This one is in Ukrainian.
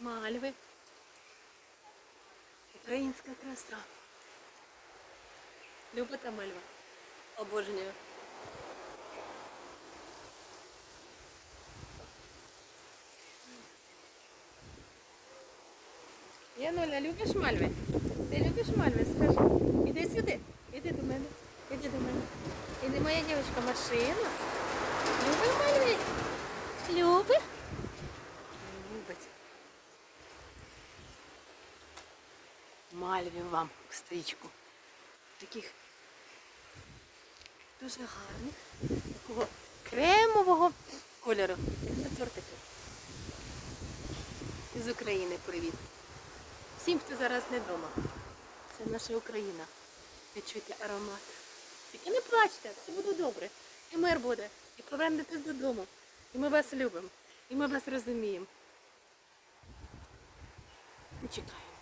Мальви. Українська краса. Любите мальви? Обожнюю. Януля, любиш мальви? Ти любиш мальви? Скажи. Іди сюди. Іди до мене. Іди до мене. Іди, моя дівчинка, машина. Любиш мальви? Любиш? Любить. Мальвів вам стрічку. Таких дуже гарних. Такого кремового кольору. Як тортики. З України привіт. Всім, хто зараз не вдома. Це наша Україна. Відчуйте аромат. Тільки не плачте, все буде добре. І мир буде. І повернетесь додому. І ми вас любимо. І ми вас розуміємо. І чекаємо.